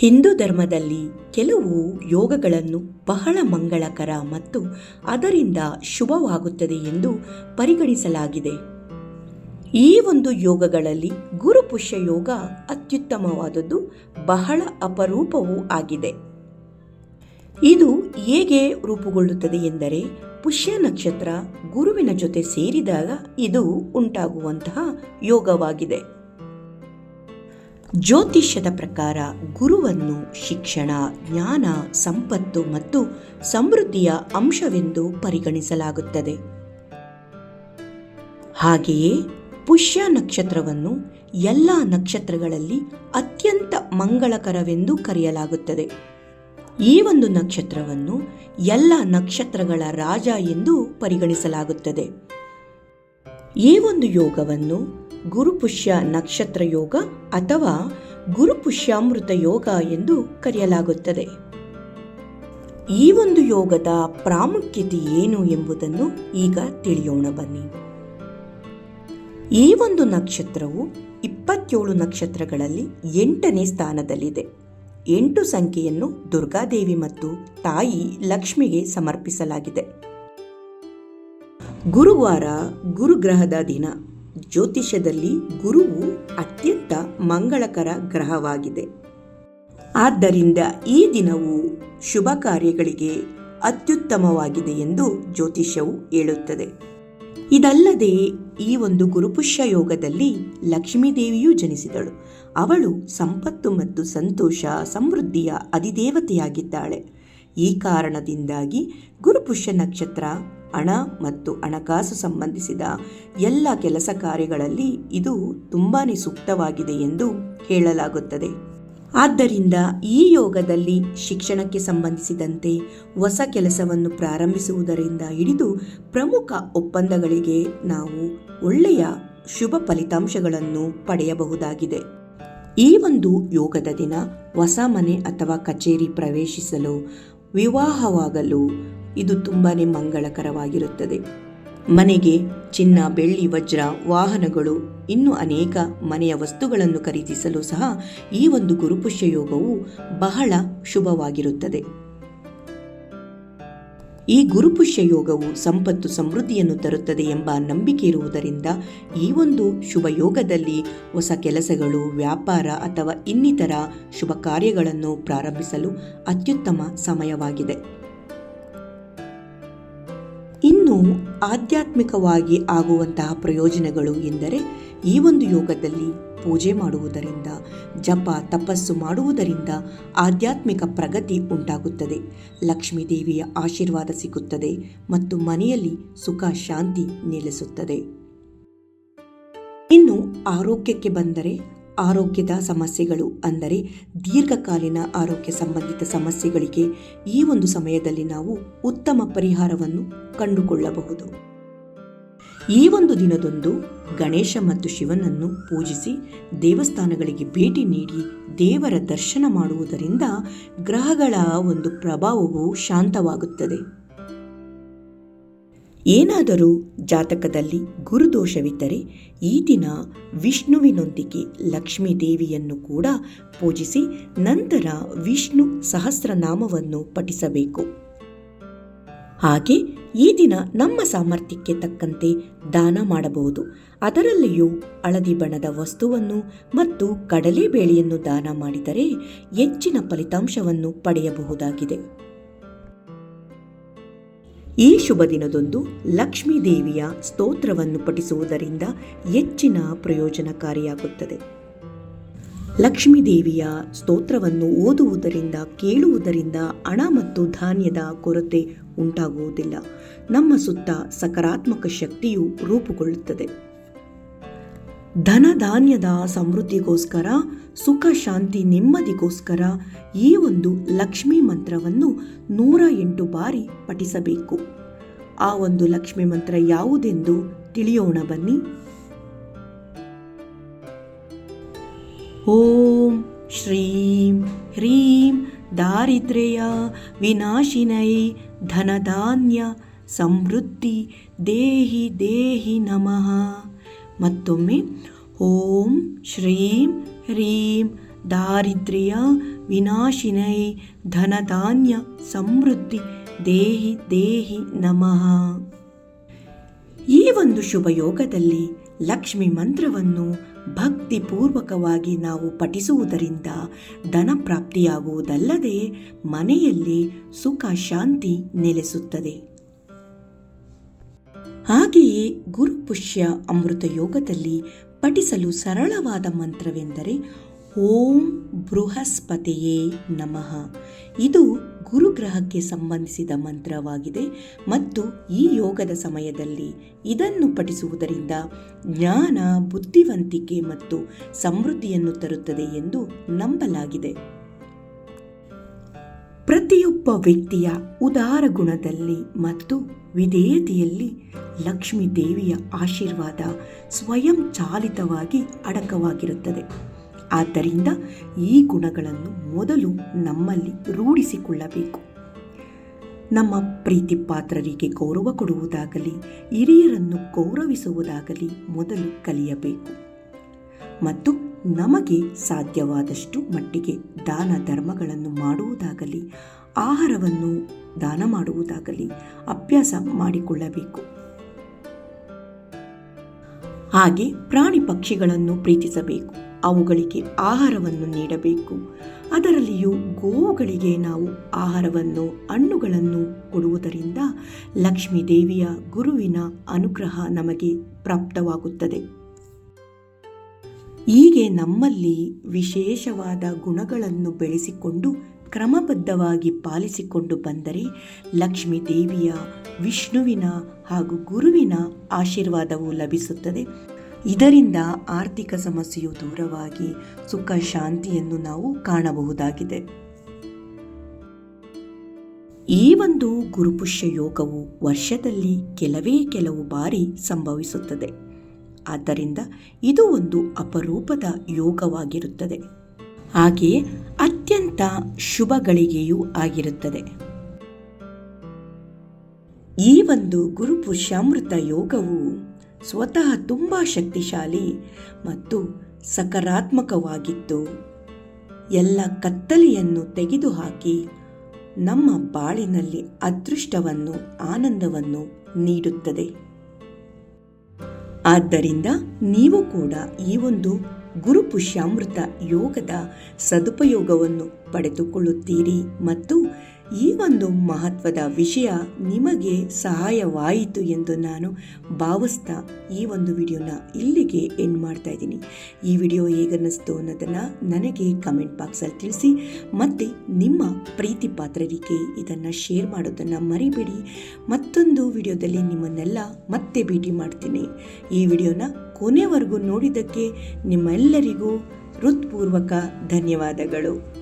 ಹಿಂದೂ ಧರ್ಮದಲ್ಲಿ ಕೆಲವು ಯೋಗಗಳನ್ನು ಬಹಳ ಮಂಗಳಕರ ಮತ್ತು ಅದರಿಂದ ಶುಭವಾಗುತ್ತದೆ ಎಂದು ಪರಿಗಣಿಸಲಾಗಿದೆ. ಈ ಒಂದು ಯೋಗಗಳಲ್ಲಿ ಗುರುಪುಷ್ಯ ಯೋಗ ಅತ್ಯುತ್ತಮವಾದದ್ದು ಬಹಳ ಅಪರೂಪವೂ ಆಗಿದೆ. ಇದು ಹೇಗೆ ರೂಪುಗೊಳ್ಳುತ್ತದೆ ಎಂದರೆ ಪುಷ್ಯ ನಕ್ಷತ್ರ ಗುರುವಿನ ಜೊತೆ ಸೇರಿದಾಗ ಇದು ಉಂಟಾಗುವಂತಹ ಯೋಗವಾಗಿದೆ. ಜ್ಯೋತಿಷ್ಯದ ಪ್ರಕಾರ ಗುರುವನ್ನು ಶಿಕ್ಷಣ, ಜ್ಞಾನ, ಸಂಪತ್ತು ಮತ್ತು ಸಮೃದ್ಧಿಯ ಅಂಶವೆಂದು ಪರಿಗಣಿಸಲಾಗುತ್ತದೆ. ಹಾಗೆಯೇ ಪುಷ್ಯ ನಕ್ಷತ್ರವನ್ನು ಎಲ್ಲ ನಕ್ಷತ್ರಗಳಲ್ಲಿ ಅತ್ಯಂತ ಮಂಗಳಕರವೆಂದು ಕರೆಯಲಾಗುತ್ತದೆ. ಈ ಒಂದು ನಕ್ಷತ್ರವನ್ನು ಎಲ್ಲ ನಕ್ಷತ್ರಗಳ ರಾಜ ಎಂದು ಪರಿಗಣಿಸಲಾಗುತ್ತದೆ. ಈ ಒಂದು ಯೋಗವನ್ನು ಗುರುಪುಷ್ಯ ನಕ್ಷತ್ರ ಯೋಗ ಅಥವಾ ಗುರುಪುಷ್ಯಾಮೃತ ಯೋಗ ಎಂದು ಕರೆಯಲಾಗುತ್ತದೆ. ಈ ಒಂದು ಯೋಗದ ಪ್ರಾಮುಖ್ಯತೆ ಏನು ಎಂಬುದನ್ನು ಈಗ ತಿಳಿಯೋಣ ಬನ್ನಿ. ಈ ಒಂದು ನಕ್ಷತ್ರವು ಇಪ್ಪತ್ತೇಳು ನಕ್ಷತ್ರಗಳಲ್ಲಿ ಎಂಟನೇ ಸ್ಥಾನದಲ್ಲಿದೆ. ಎಂಟು ಸಂಖ್ಯೆಯನ್ನು ದುರ್ಗಾದೇವಿ ಮತ್ತು ತಾಯಿ ಲಕ್ಷ್ಮಿಗೆ ಸಮರ್ಪಿಸಲಾಗಿದೆ. ಗುರುವಾರ ಗುರುಗ್ರಹದ ದಿನ. ಜ್ಯೋತಿಷ್ಯದಲ್ಲಿ ಗುರುವು ಅತ್ಯಂತ ಮಂಗಳಕರ ಗ್ರಹವಾಗಿದೆ. ಆದ್ದರಿಂದ ಈ ದಿನವು ಶುಭ ಕಾರ್ಯಗಳಿಗೆ ಅತ್ಯುತ್ತಮವಾಗಿದೆ ಎಂದು ಜ್ಯೋತಿಷ್ಯವು ಹೇಳುತ್ತದೆ. ಇದಲ್ಲದೆ ಈ ಒಂದು ಗುರುಪುಷ್ಯ ಯೋಗದಲ್ಲಿ ಲಕ್ಷ್ಮೀದೇವಿಯೂ ಜನಿಸಿದಳು. ಅವಳು ಸಂಪತ್ತು ಮತ್ತು ಸಂತೋಷ, ಸಮೃದ್ಧಿಯ ಅಧಿದೇವತೆಯಾಗಿದ್ದಾಳೆ. ಈ ಕಾರಣದಿಂದಾಗಿ ಗುರುಪುಷ್ಯ ನಕ್ಷತ್ರ ಹಣ ಮತ್ತು ಹಣಕಾಸು ಸಂಬಂಧಿಸಿದ ಎಲ್ಲ ಕೆಲಸ ಕಾರ್ಯಗಳಲ್ಲಿ ಇದು ತುಂಬಾ ಸೂಕ್ತವಾಗಿದೆ ಎಂದು ಹೇಳಲಾಗುತ್ತದೆ. ಆದ್ದರಿಂದ ಈ ಯೋಗದಲ್ಲಿ ಶಿಕ್ಷಣಕ್ಕೆ ಸಂಬಂಧಿಸಿದಂತೆ ಹೊಸ ಕೆಲಸವನ್ನು ಪ್ರಾರಂಭಿಸುವುದರಿಂದ ಹಿಡಿದು ಪ್ರಮುಖ ಒಪ್ಪಂದಗಳಿಗೆ ನಾವು ಒಳ್ಳೆಯ ಶುಭ ಫಲಿತಾಂಶಗಳನ್ನು ಪಡೆಯಬಹುದಾಗಿದೆ. ಈ ಒಂದು ಯೋಗದ ದಿನ ಹೊಸ ಮನೆ ಅಥವಾ ಕಚೇರಿ ಪ್ರವೇಶಿಸಲು, ವಿವಾಹವಾಗಲು ಇದು ತುಂಬಾ ಮಂಗಳಕರವಾಗಿರುತ್ತದೆ. ಮನೆಗೆ ಚಿನ್ನ, ಬೆಳ್ಳಿ, ವಜ್ರ, ವಾಹನಗಳು, ಇನ್ನು ಅನೇಕ ಮನೆಯ ವಸ್ತುಗಳನ್ನು ಖರೀದಿಸಲು ಸಹ ಈ ಒಂದು ಗುರುಪುಷ್ಯ ಯೋಗವು ಬಹಳ ಶುಭವಾಗಿರುತ್ತದೆ. ಈ ಗುರುಪುಷ್ಯ ಯೋಗವು ಸಂಪತ್ತು ಸಮೃದ್ಧಿಯನ್ನು ತರುತ್ತದೆ ಎಂಬ ನಂಬಿಕೆ ಇರುವುದರಿಂದ ಈ ಒಂದು ಶುಭ ಯೋಗದಲ್ಲಿ ಹೊಸ ಕೆಲಸಗಳು, ವ್ಯಾಪಾರ ಅಥವಾ ಇನ್ನಿತರ ಶುಭ ಕಾರ್ಯಗಳನ್ನು ಪ್ರಾರಂಭಿಸಲು ಅತ್ಯುತ್ತಮ ಸಮಯವಾಗಿದೆ. ಇನ್ನು ಆಧ್ಯಾತ್ಮಿಕವಾಗಿ ಆಗುವಂತಹ ಪ್ರಯೋಜನಗಳು ಎಂದರೆ ಈ ಒಂದು ಯೋಗದಲ್ಲಿ ಪೂಜೆ ಮಾಡುವುದರಿಂದ, ಜಪ, ತಪಸ್ಸು ಮಾಡುವುದರಿಂದ ಆಧ್ಯಾತ್ಮಿಕ ಪ್ರಗತಿ ಉಂಟಾಗುತ್ತದೆ. ಲಕ್ಷ್ಮೀ ದೇವಿಯ ಆಶೀರ್ವಾದ ಸಿಗುತ್ತದೆ ಮತ್ತು ಮನೆಯಲ್ಲಿ ಸುಖ, ಶಾಂತಿ ನೆಲೆಸುತ್ತದೆ. ಇನ್ನು ಆರೋಗ್ಯಕ್ಕೆ ಬಂದರೆ ಆರೋಗ್ಯದ ಸಮಸ್ಯೆಗಳು ಅಂದರೆ ದೀರ್ಘಕಾಲೀನ ಆರೋಗ್ಯ ಸಂಬಂಧಿತ ಸಮಸ್ಯೆಗಳಿಗೆ ಈ ಒಂದು ಸಮಯದಲ್ಲಿ ನಾವು ಉತ್ತಮ ಪರಿಹಾರವನ್ನು ಕಂಡುಕೊಳ್ಳಬಹುದು. ಈ ಒಂದು ದಿನದಂದು ಗಣೇಶ ಮತ್ತು ಶಿವನನ್ನು ಪೂಜಿಸಿ ದೇವಸ್ಥಾನಗಳಿಗೆ ಭೇಟಿ ನೀಡಿ ದೇವರ ದರ್ಶನ ಮಾಡುವುದರಿಂದ ಗ್ರಹಗಳ ಒಂದು ಪ್ರಭಾವವು ಶಾಂತವಾಗುತ್ತದೆ. ಏನಾದರೂ ಜಾತಕದಲ್ಲಿ ಗುರುದೋಷವಿದ್ದರೆ ಈ ದಿನ ವಿಷ್ಣುವಿನೊಂದಿಗೆ ಲಕ್ಷ್ಮೀ ದೇವಿಯನ್ನು ಕೂಡ ಪೂಜಿಸಿ ನಂತರ ವಿಷ್ಣು ಸಹಸ್ರನಾಮವನ್ನು ಪಠಿಸಬೇಕು. ಹಾಗೆ ಈ ದಿನ ನಮ್ಮ ಸಾಮರ್ಥ್ಯಕ್ಕೆ ತಕ್ಕಂತೆ ದಾನ ಮಾಡಬಹುದು. ಅದರಲ್ಲಿಯೂ ಹಳದಿ ಬಣ್ಣದ ವಸ್ತುವನ್ನು ಮತ್ತು ಕಡಲೆಬೇಳೆಯನ್ನು ದಾನ ಮಾಡಿದರೆ ಹೆಚ್ಚಿನ ಫಲಿತಾಂಶವನ್ನು ಪಡೆಯಬಹುದಾಗಿದೆ. ಈ ಶುಭ ದಿನದಂದು ಲಕ್ಷ್ಮೀ ದೇವಿಯ ಸ್ತೋತ್ರವನ್ನು ಪಠಿಸುವುದರಿಂದ ಹೆಚ್ಚಿನ ಪ್ರಯೋಜನಕಾರಿಯಾಗುತ್ತದೆ. ಲಕ್ಷ್ಮೀ ದೇವಿಯ ಸ್ತೋತ್ರವನ್ನು ಓದುವುದರಿಂದ, ಕೇಳುವುದರಿಂದ ಹಣ ಮತ್ತು ಧಾನ್ಯದ ಕೊರತೆ ಉಂಟಾಗುವುದಿಲ್ಲ. ನಮ್ಮ ಸುತ್ತ ಸಕಾರಾತ್ಮಕ ಶಕ್ತಿಯು ರೂಪುಗೊಳ್ಳುತ್ತದೆ. ಧನ ಧಾನ್ಯದ ಸಮೃದ್ಧಿಗೋಸ್ಕರ, ಸುಖ, ಶಾಂತಿ, ನೆಮ್ಮದಿಗೋಸ್ಕರ ಈ ಒಂದು ಲಕ್ಷ್ಮಿ ಮಂತ್ರವನ್ನು ನೂರ ಎಂಟು ಬಾರಿ ಪಠಿಸಬೇಕು. ಆ ಒಂದು ಲಕ್ಷ್ಮಿ ಮಂತ್ರ ಯಾವುದೆಂದು ತಿಳಿಯೋಣ ಬನ್ನಿ. ಓಂ ಶ್ರೀಂ ಹ್ರೀಂ ದಾರಿದ್ರ್ಯ ವಿನಾಶಿನೈ ಧನಧಾನ್ಯ ಸಮೃದ್ಧಿ ದೇಹಿ ದೇಹಿ ನಮಃ. ಮತ್ತೊಮ್ಮೆ, ಓಂ ಶ್ರೀಂ ಹ್ರೀಂ ದಾರಿದ್ರ್ಯ ವಿನಾಶಿನೈ ಧನಧಾನ್ಯ ಸಮೃದ್ಧಿ ದೇಹಿ ದೇಹಿ ನಮಃ. ಈ ಒಂದು ಶುಭ ಯೋಗದಲ್ಲಿ ಲಕ್ಷ್ಮಿ ಮಂತ್ರವನ್ನು ಭಕ್ತಿಪೂರ್ವಕವಾಗಿ ನಾವು ಪಠಿಸುವುದರಿಂದ ಧನ ಪ್ರಾಪ್ತಿಯಾಗುವುದಲ್ಲದೆ ಮನೆಯಲ್ಲಿ ಸುಖ ಶಾಂತಿ ನೆಲೆಸುತ್ತದೆ. ಹಾಗೆಯೇ ಗುರುಪುಷ್ಯ ಅಮೃತ ಯೋಗದಲ್ಲಿ ಪಠಿಸಲು ಸರಳವಾದ ಮಂತ್ರವೆಂದರೆ ಓಂ ಬೃಹಸ್ಪತಿಯೇ ನಮಃ. ಇದು ಗುರುಗ್ರಹಕ್ಕೆ ಸಂಬಂಧಿಸಿದ ಮಂತ್ರವಾಗಿದೆ ಮತ್ತು ಈ ಯೋಗದ ಸಮಯದಲ್ಲಿ ಇದನ್ನು ಪಠಿಸುವುದರಿಂದ ಜ್ಞಾನ, ಬುದ್ಧಿವಂತಿಕೆ ಮತ್ತು ಸಮೃದ್ಧಿಯನ್ನು ತರುತ್ತದೆ ಎಂದು ನಂಬಲಾಗಿದೆ. ಪ್ರತಿಯೊಬ್ಬ ವ್ಯಕ್ತಿಯ ಉದಾರ ಗುಣದಲ್ಲಿ ಮತ್ತು ವಿಧೇಯತೆಯಲ್ಲಿ ಲಕ್ಷ್ಮೀ ದೇವಿಯ ಆಶೀರ್ವಾದ ಸ್ವಯಂ ಚಾಲಿತವಾಗಿ ಅಡಕವಾಗಿರುತ್ತದೆ. ಆದ್ದರಿಂದ ಈ ಗುಣಗಳನ್ನು ಮೊದಲು ನಮ್ಮಲ್ಲಿ ರೂಢಿಸಿಕೊಳ್ಳಬೇಕು. ನಮ್ಮ ಪ್ರೀತಿ ಪಾತ್ರರಿಗೆ ಗೌರವ ಕೊಡುವುದಾಗಲಿ, ಹಿರಿಯರನ್ನು ಗೌರವಿಸುವುದಾಗಲಿ ಮೊದಲು ಕಲಿಯಬೇಕು. ಮತ್ತು ನಮಗೆ ಸಾಧ್ಯವಾದಷ್ಟು ಮಟ್ಟಿಗೆ ದಾನ ಧರ್ಮಗಳನ್ನು ಮಾಡುವುದಾಗಲಿ, ಆಹಾರವನ್ನು ದಾನ ಮಾಡುವುದಾಗಲಿ ಅಭ್ಯಾಸ ಮಾಡಿಕೊಳ್ಳಬೇಕು. ಹಾಗೆ ಪ್ರಾಣಿ ಪಕ್ಷಿಗಳನ್ನು ಪ್ರೀತಿಸಬೇಕು, ಅವುಗಳಿಗೆ ಆಹಾರವನ್ನು ನೀಡಬೇಕು. ಅದರಲ್ಲಿಯೂ ಗೋವುಗಳಿಗೆ ನಾವು ಆಹಾರವನ್ನು, ಹಣ್ಣುಗಳನ್ನು ಕೊಡುವುದರಿಂದ ಲಕ್ಷ್ಮೀ ದೇವಿಯ ಗುರುವಿನ ಅನುಗ್ರಹ ನಮಗೆ ಪ್ರಾಪ್ತವಾಗುತ್ತದೆ. ಹೀಗೆ ನಮ್ಮಲ್ಲಿ ವಿಶೇಷವಾದ ಗುಣಗಳನ್ನು ಬೆಳೆಸಿಕೊಂಡು ಕ್ರಮಬದ್ಧವಾಗಿ ಪಾಲಿಸಿಕೊಂಡು ಬಂದರೆ ಲಕ್ಷ್ಮೀ ದೇವಿಯ ವಿಷ್ಣುವಿನ ಹಾಗೂ ಗುರುವಿನ ಆಶೀರ್ವಾದವು ಲಭಿಸುತ್ತದೆ. ಇದರಿಂದ ಆರ್ಥಿಕ ಸಮಸ್ಯೆಯು ದೂರವಾಗಿ ಸುಖ ಶಾಂತಿಯನ್ನು ನಾವು ಕಾಣಬಹುದಾಗಿದೆ. ಈ ಒಂದು ಗುರುಪುಷ್ಯ ಯೋಗವು ವರ್ಷದಲ್ಲಿ ಕೆಲವೇ ಕೆಲವು ಬಾರಿ ಸಂಭವಿಸುತ್ತದೆ. ಆದ್ದರಿಂದ ಇದು ಒಂದು ಅಪರೂಪದ ಯೋಗವಾಗಿರುತ್ತದೆ. ಹಾಗೆಯೇ ಅತ್ಯಂತ ಶುಭ ಗಳಿಗೆಯೂ ಆಗಿರುತ್ತದೆ. ಈ ಒಂದು ಗುರುಪುಷ್ಯಾಮೃತ ಯೋಗವು ಸ್ವತಃ ತುಂಬ ಶಕ್ತಿಶಾಲಿ ಮತ್ತು ಸಕಾರಾತ್ಮಕವಾಗಿತ್ತು ಎಲ್ಲ ಕತ್ತಲೆಯನ್ನು ತೆಗೆದುಹಾಕಿ ನಮ್ಮ ಬಾಳಿನಲ್ಲಿ ಅದೃಷ್ಟವನ್ನು, ಆನಂದವನ್ನು ನೀಡುತ್ತದೆ. ಆದ್ದರಿಂದ ನೀವು ಕೂಡ ಈ ಒಂದು ಗುರುಪುಷ್ಯಾಮೃತ ಯೋಗದ ಸದುಪಯೋಗವನ್ನು ಪಡೆದುಕೊಳ್ಳುತ್ತೀರಿ ಮತ್ತು ಈ ಒಂದು ಮಹತ್ವದ ವಿಷಯ ನಿಮಗೆ ಸಹಾಯವಾಯಿತು ಎಂದು ನಾನು ಭಾವಿಸ್ತಾ ಈ ಒಂದು ವಿಡಿಯೋನ ಇಲ್ಲಿಗೆ ಎಂಡ್ ಮಾಡ್ತಾ ಇದ್ದೀನಿ. ಈ ವಿಡಿಯೋ ಹೇಗನ್ನಿಸ್ತು ಅನ್ನೋದನ್ನು ನನಗೆ ಕಮೆಂಟ್ ಬಾಕ್ಸಲ್ಲಿ ತಿಳಿಸಿ, ಮತ್ತು ನಿಮ್ಮ ಪ್ರೀತಿ ಪಾತ್ರರಿಗೆ ಇದನ್ನು ಶೇರ್ ಮಾಡೋದನ್ನು ಮರಿಬೇಡಿ. ಮತ್ತೊಂದು ವಿಡಿಯೋದಲ್ಲಿ ನಿಮ್ಮನ್ನೆಲ್ಲ ಮತ್ತೆ ಭೇಟಿ ಮಾಡ್ತೀನಿ. ಈ ವಿಡಿಯೋನ ಕೊನೆವರೆಗೂ ನೋಡಿದ್ದಕ್ಕೆ ನಿಮ್ಮೆಲ್ಲರಿಗೂ ಹೃತ್ಪೂರ್ವಕ ಧನ್ಯವಾದಗಳು.